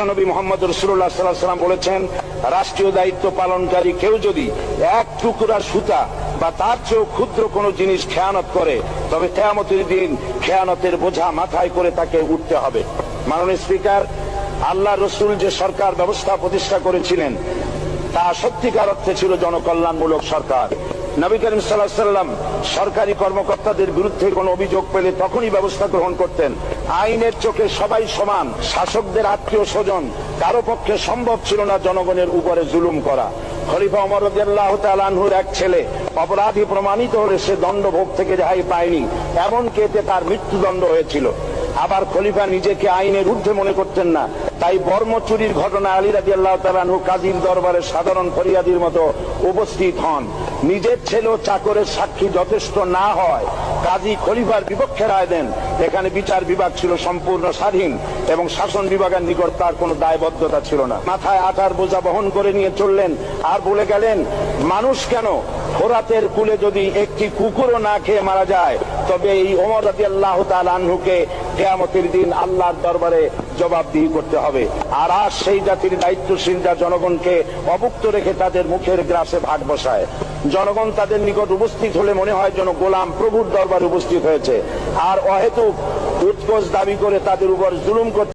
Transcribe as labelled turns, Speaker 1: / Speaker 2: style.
Speaker 1: বিশ্বনবী মোহাম্মদ রসুল্লাহ সাল্লাহ সাল্লাম বলেছেন, রাষ্ট্রীয় দায়িত্ব পালনকারী কেউ যদি এক টুকরা সুতা বা তার চেয়েও ক্ষুদ্র কোনো জিনিস খেয়ানত করে, তবে কেয়ামতের দিন খেয়ানতের বোঝা মাথায় করে তাকে উঠতে হবে। মাননীয় স্পিকার, আল্লাহ রসুল যে সরকার ব্যবস্থা প্রতিষ্ঠা করেছিলেন, তা সত্যিকার অর্থে ছিল জনকল্যাণমূলক সরকার। নবী করিম সাল্লাহ সাল্লাম সরকারি কর্মকর্তাদের বিরুদ্ধে কোনো অভিযোগ পেলে তখনই ব্যবস্থা গ্রহণ করতেন। আইনের চোখে সবাই সমান, শাসকদের আত্মীয় স্বজন, কারও পক্ষে সম্ভব ছিল না জনগণের উপরে জুলুম করা। খলিফা অমর রাদিয়াল্লাহু তাআলা আনহুর এক ছেলে অপরাধী প্রমাণিত হলে সে দণ্ডভোগ থেকে রেহাই পায়নি, এমনকি এতে তার মৃত্যুদণ্ড হয়েছিল। আবার খলিফা নিজেকে আইনের ঊর্ধ্বে মনে করতেন না, তাই বর্ম চুরির ঘটনা আলী রাজি আল্লাহ কাজীর দরবারে সাধারণ ফরিয়াদির মতো উপস্থিত হন। নিজের ছেলে চাকরের সাক্ষী যথেষ্ট না হয়, কাজী খলিফার বিপক্ষে রায় দেন। এখানে বিচার বিভাগ ছিল সম্পূর্ণ স্বাধীন এবং শাসন বিভাগের নিকট তার কোনো দায়বদ্ধতা ছিল না। মাথায় আঠার বোঝা বহন করে নিয়ে চললেন। আর বলে গেলেন, মানুষ কেন ফোরাতের কুলে যদি একটি কুকুরও না খেয়ে মারা যায়, তবে এই ওমর রাজি আল্লাহ আনহুকে কেয়ামতের দিন আল্লাহর দরবারে জবাবদিহি করতে হবে। আর আজ সেই জাতির দায়িত্বশীল যা জনগণকে অভুক্ত রেখে তাদের মুখের গ্রাসে ভাগ বসায়। জনগণ তাদের নিকট উপস্থিত হলে মনে হয় যেন গোলাম প্রভুর দরবারে উপস্থিত হয়েছে। আর অহেতুক উৎকোষ দাবি করে তাদের উপর জুলুম করতে